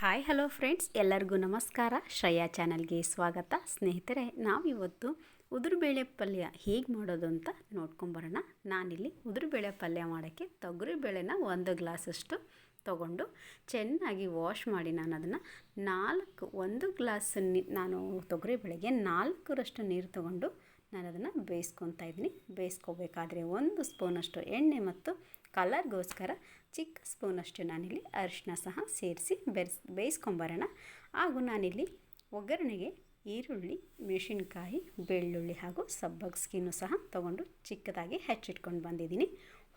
Hi hello friends ಎಲ್ಲರಿಗೂ ನಮಸ್ಕಾರ. ಶ್ರೇಯಾ ಚಾನಲ್ಗೆ ಸ್ವಾಗತ. ಸ್ನೇಹಿತರೆ, ನಾವಿವತ್ತು ಉದುರುಬೇಳೆ ಪಲ್ಯ ಹೇಗೆ ಮಾಡೋದು ಅಂತ ನೋಡ್ಕೊಂಬರೋಣ. ನಾನಿಲ್ಲಿ ಉದುರುಬೇಳೆ ಪಲ್ಯ ಮಾಡೋಕ್ಕೆ ತೊಗರಿಬೇಳೆನ ಒಂದು ಗ್ಲಾಸಷ್ಟು ತೊಗೊಂಡು ಚೆನ್ನಾಗಿ ವಾಶ್ ಮಾಡಿ ನಾನು ಅದನ್ನು ನಾಲ್ಕು, ಒಂದು ಗ್ಲಾಸ್ ನಾನು ತೊಗರಿಬೇಳೆಗೆ ನಾಲ್ಕರಷ್ಟು ನೀರು ತೊಗೊಂಡು ನಾನು ಅದನ್ನು ಬೇಯಿಸ್ಕೊತಾ ಇದ್ದೀನಿ. ಬೇಯಿಸ್ಕೋಬೇಕಾದ್ರೆ ಒಂದು ಸ್ಪೂನಷ್ಟು ಎಣ್ಣೆ ಮತ್ತು ಕಲರ್ಗೋಸ್ಕರ ಚಿಕ್ಕ ಸ್ಪೂನಷ್ಟು ನಾನಿಲ್ಲಿ ಅರಿಶಿನ ಸಹ ಸೇರಿಸಿ ಬೆರೆಸ್, ಬೇಯಿಸ್ಕೊಂಬರೋಣ. ಹಾಗೂ ನಾನಿಲ್ಲಿ ಒಗ್ಗರಣೆಗೆ ಈರುಳ್ಳಿ, ಮೆಣಸಿನ್ಕಾಯಿ, ಬೆಳ್ಳುಳ್ಳಿ ಹಾಗೂ ಸಬ್ಬಗ್ಸ್ಗಿನೂ ಸಹ ತೊಗೊಂಡು ಚಿಕ್ಕದಾಗಿ ಹೆಚ್ಚಿಟ್ಕೊಂಡು ಬಂದಿದ್ದೀನಿ.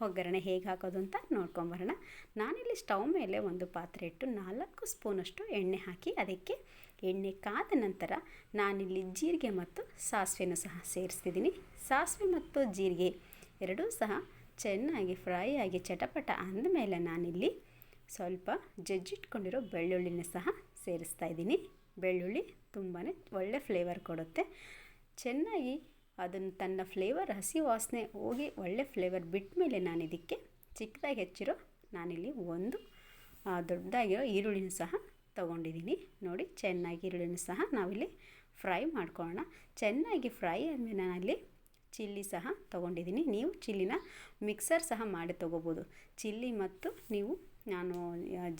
ಒಗ್ಗರಣೆ ಹೇಗೆ ಹಾಕೋದು ಅಂತ ನೋಡ್ಕೊಂಬರೋಣ ನಾನಿಲ್ಲಿ ಸ್ಟವ್ ಮೇಲೆ ಒಂದು ಪಾತ್ರೆ ಇಟ್ಟು ನಾಲ್ಕು ಸ್ಪೂನಷ್ಟು ಎಣ್ಣೆ ಹಾಕಿ ಅದಕ್ಕೆ ಎಣ್ಣೆ ಕಾದ ನಂತರ ನಾನಿಲ್ಲಿ ಜೀರಿಗೆ ಮತ್ತು ಸಾಸಿವೆನೂ ಸಹ ಸೇರಿಸ್ತಿದ್ದೀನಿ. ಸಾಸಿವೆ ಮತ್ತು ಜೀರಿಗೆ ಎರಡೂ ಸಹ ಚೆನ್ನಾಗಿ ಫ್ರೈ ಆಗಿ ಚಟಪಟ ಅಂದಮೇಲೆ ನಾನಿಲ್ಲಿ ಸ್ವಲ್ಪ ಜಜ್ಜಿಟ್ಕೊಂಡಿರೋ ಬೆಳ್ಳುಳ್ಳಿನ ಸಹ ಸೇರಿಸ್ತಾ ಇದ್ದೀನಿ. ಬೆಳ್ಳುಳ್ಳಿ ತುಂಬಾ ಒಳ್ಳೆ ಫ್ಲೇವರ್ ಕೊಡುತ್ತೆ. ಚೆನ್ನಾಗಿ ಅದನ್ನು ತನ್ನ ಫ್ಲೇವರ್ ಹಸಿ ವಾಸನೆ ಹೋಗಿ ಒಳ್ಳೆ ಫ್ಲೇವರ್ ಬಿಟ್ಟ ಮೇಲೆ ನಾನು ಇದಕ್ಕೆ ಚಿಕ್ಕದಾಗಿ ಹೆಚ್ಚಿರೋ ನಾನಿಲ್ಲಿ ಒಂದು ದೊಡ್ಡದಾಗಿರೋ ಈರುಳ್ಳಿನ ಸಹ ತೊಗೊಂಡಿದ್ದೀನಿ ನೋಡಿ, ಚೆನ್ನಾಗಿ ಈರುಳ್ಳಿನ ಸಹ ನಾವಿಲ್ಲಿ ಫ್ರೈ ಮಾಡ್ಕೊಳ್ಳೋಣ. ಚೆನ್ನಾಗಿ ಫ್ರೈ ಆದಮೇಲೆ ನಾನಲ್ಲಿ ಚಿಲ್ಲಿ ಸಹ ತೊಗೊಂಡಿದ್ದೀನಿ. ನೀವು ಚಿಲ್ಲಿನ ಮಿಕ್ಸರ್ ಸಹ ಮಾಡಿ ತೊಗೋಬೋದು. ಚಿಲ್ಲಿ ಮತ್ತು ನೀವು, ನಾನು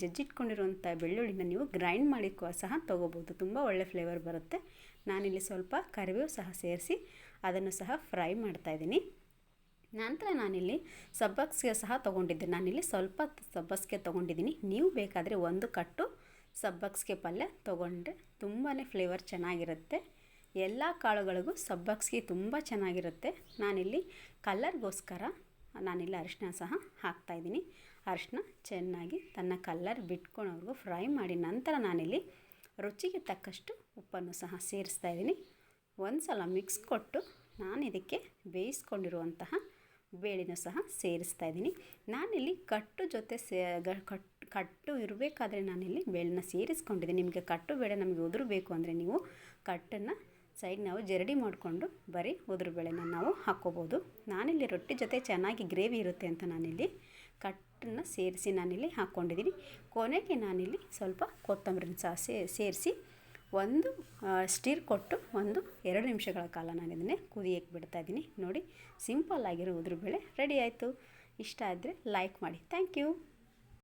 ಜಜ್ಜಿಟ್ಕೊಂಡಿರುವಂಥ ಬೆಳ್ಳುಳ್ಳಿನ ನೀವು ಗ್ರೈಂಡ್ ಮಾಡಿ ಸಹ ತೊಗೋಬೋದು. ತುಂಬ ಒಳ್ಳೆ ಫ್ಲೇವರ್ ಬರುತ್ತೆ. ನಾನಿಲ್ಲಿ ಸ್ವಲ್ಪ ಕರಿಬೇವು ಸಹ ಸೇರಿಸಿ ಅದನ್ನು ಸಹ ಫ್ರೈ ಮಾಡ್ತಾಯಿದ್ದೀನಿ ನಂತರ ನಾನಿಲ್ಲಿ ಸಬ್ಬಸ್ಗೆ ಸಹ ತೊಗೊಂಡಿದ್ದೆ. ನಾನಿಲ್ಲಿ ಸ್ವಲ್ಪ ಸಬ್ಬಸ್ಗೆ ತೊಗೊಂಡಿದ್ದೀನಿ. ನೀವು ಬೇಕಾದರೆ ಒಂದು ಕಟ್ಟು ಸಬ್ಬಸ್ಗೆ ಪಲ್ಯ ತೊಗೊಂಡ್ರೆ ತುಂಬಾ ಫ್ಲೇವರ್ ಚೆನ್ನಾಗಿರುತ್ತೆ. ಎಲ್ಲ ಕಾಳುಗಳಿಗೂ ಸಬ್ಬಕ್ಸಿಗೆ ತುಂಬ ಚೆನ್ನಾಗಿರುತ್ತೆ. ನಾನಿಲ್ಲಿ ಕಲ್ಲರ್ಗೋಸ್ಕರ ನಾನಿಲ್ಲಿ ಅರಿಶಿನ ಸಹ ಹಾಕ್ತಾಯಿದ್ದೀನಿ ಅರಿಶಿನ ಚೆನ್ನಾಗಿ ತನ್ನ ಕಲ್ಲರ್ ಬಿಟ್ಕೊಳೋವರೆಗೂ ಫ್ರೈ ಮಾಡಿ ನಂತರ ನಾನಿಲ್ಲಿ ರುಚಿಗೆ ತಕ್ಕಷ್ಟು ಉಪ್ಪನ್ನು ಸಹ ಸೇರಿಸ್ತಾ ಇದ್ದೀನಿ. ಒಂದು ಸಲ ಮಿಕ್ಸ್ ಕೊಟ್ಟು ನಾನು ಇದಕ್ಕೆ ಬೇಯಿಸ್ಕೊಂಡಿರುವಂತಹ ಬೇಳೆನೂ ಸಹ ಸೇರಿಸ್ತಾ ಇದ್ದೀನಿ. ನಾನಿಲ್ಲಿ ಕಟ್ಟು ಜೊತೆ ಸೇ ಕಟ್, ಕಟ್ಟು ಇರಬೇಕಾದ್ರೆ ನಾನಿಲ್ಲಿ ಬೇಳೆನ ಸೇರಿಸ್ಕೊಂಡಿದ್ದೀನಿ. ನಿಮಗೆ ಕಟ್ಟು ಬೇಳೆ ನಮಗೆ ಉದುರು ಬೇಕು ಅಂದರೆ ನೀವು ಕಟ್ಟನ್ನು ಸೈಡ್ ನಾವು ಜರಡಿ ಮಾಡಿಕೊಂಡು ಬರೀ ಉದುರು ಬೇಳೆನ ನಾವು ಹಾಕ್ಕೋಬೋದು. ನಾನಿಲ್ಲಿ ರೊಟ್ಟಿ ಜೊತೆ ಚೆನ್ನಾಗಿ ಗ್ರೇವಿ ಇರುತ್ತೆ ಅಂತ ನಾನಿಲ್ಲಿ ಕಟ್ಟನ್ನು ಸೇರಿಸಿ ನಾನಿಲ್ಲಿ ಹಾಕ್ಕೊಂಡಿದ್ದೀನಿ ಕೊನೆಗೆ ನಾನಿಲ್ಲಿ ಸ್ವಲ್ಪ ಕೊತ್ತಂಬರಿನ ಸಹ ಸೇರಿಸಿ ಒಂದು ಸ್ಟೀರ್ ಕೊಟ್ಟು ಒಂದು ಎರಡು ನಿಮಿಷಗಳ ಕಾಲ ನಾನು ಇದನ್ನೇ ಕುದಿಯಕ್ಕೆ ಬಿಡ್ತಾಯಿದ್ದೀನಿ ನೋಡಿ ಸಿಂಪಲ್ ಆಗಿರೋ ಉದುರು ಬೇಳೆ ರೆಡಿ ಆಯಿತು. ಇಷ್ಟ ಆದರೆ ಲೈಕ್ ಮಾಡಿ. Thank you